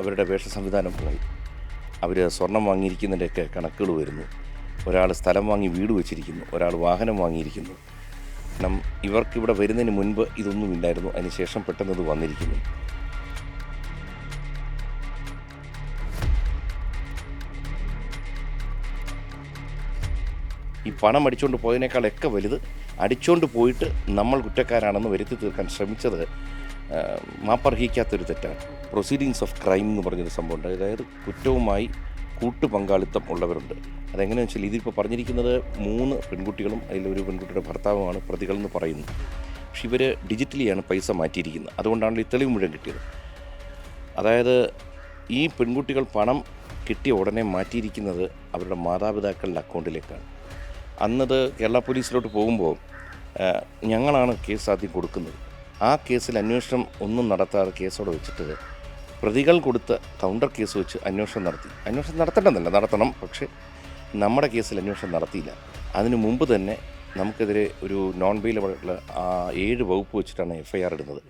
അവരുടെ വേഷ സംവിധാനം പോയി. അവർ സ്വർണം വാങ്ങിയിരിക്കുന്നതിന്റെയൊക്കെ കണക്കുകൾ വരുന്നു. ഒരാൾ സ്ഥലം വാങ്ങി വീട് വെച്ചിരിക്കുന്നു. ഒരാൾ വാഹനം വാങ്ങിയിരിക്കുന്നു. കാരണം ഇവർക്കിവിടെ വരുന്നതിന് മുൻപ് ഇതൊന്നും ഇല്ലായിരുന്നു. അതിനുശേഷം പെട്ടെന്ന് ഇത് വന്നിരിക്കുന്നു. ഈ പണം അടിച്ചുകൊണ്ട് പോയതിനേക്കാളൊക്കെ വലുത് അടിച്ചുകൊണ്ട് പോയിട്ട് നമ്മൾ കുറ്റക്കാരാണെന്ന് വരുത്തി തീർക്കാൻ ശ്രമിച്ചത് മാപ്പർഹിക്കാത്തൊരു തെറ്റാണ്. പ്രൊസീഡിങ്സ് ഓഫ് ക്രൈം എന്ന് പറഞ്ഞൊരു സംഭവമുണ്ട്. അതായത് കുറ്റവുമായി കൂട്ടുപങ്കാളിത്തം ഉള്ളവരുണ്ട്. അതെങ്ങനെയാണെന്ന് വെച്ചാൽ ഇതിപ്പോൾ പറഞ്ഞിരിക്കുന്നത് മൂന്ന് പെൺകുട്ടികളും അതിലൊരു പെൺകുട്ടിയുടെ ഭർത്താവുമാണ് പ്രതികളെന്ന് പറയുന്നു. പക്ഷെ ഇവർ ഡിജിറ്റലിയാണ് പൈസ മാറ്റിയിരിക്കുന്നത്. അതുകൊണ്ടാണ് ഈ തെളിവ് മുഴുവൻ കിട്ടിയത്. അതായത് ഈ പെൺകുട്ടികൾ പണം കിട്ടിയ ഉടനെ മാറ്റിയിരിക്കുന്നത് അവരുടെ മാതാപിതാക്കളുടെ അക്കൗണ്ടിലേക്കാണ്. അന്നത് കേരള പോലീസിലോട്ട് പോകുമ്പോൾ ഞങ്ങളാണ് കേസ് ആദ്യം കൊടുക്കുന്നത്. ആ കേസിൽ അന്വേഷണം ഒന്നും നടത്താതെ കേസോടെ വെച്ചിട്ട് പ്രതികൾ കൊടുത്ത കൗണ്ടർ കേസ് വെച്ച് അന്വേഷണം നടത്തി. അന്വേഷണം നടത്തേണ്ടതല്ല നടത്തണം. പക്ഷേ നമ്മുടെ കേസിൽ അന്വേഷണം നടത്തിയില്ല. അതിനു മുമ്പ് തന്നെ നമുക്കെതിരെ ഒരു നോൺ ബെയിലബിൾ ഏഴ് വകുപ്പ് വെച്ചിട്ടാണ് എഫ് ഐ ആർ ഇടുന്നത്.